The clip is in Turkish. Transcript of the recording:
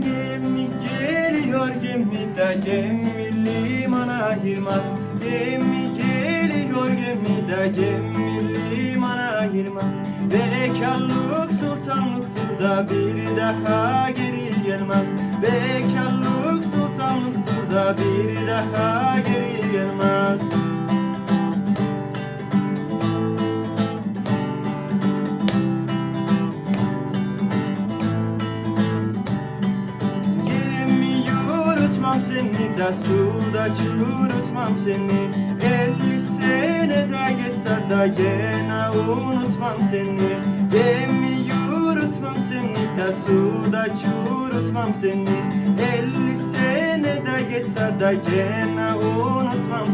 gemi geliyor gemide gemi limana girmez. Gemi geliyor gemide gemi limana girmez. Bekarlık sultanlıktır da bir daha geri gelmez. Bekarlık sultanlıktır da bir daha geri gelmez. Yürütmem seni de suda çürütmem seni. Elli sene de geçse de gene unutmam seni. Gemi yürütmem seni de suda çürütmem seni. Elli sene de geçse de gene unutmam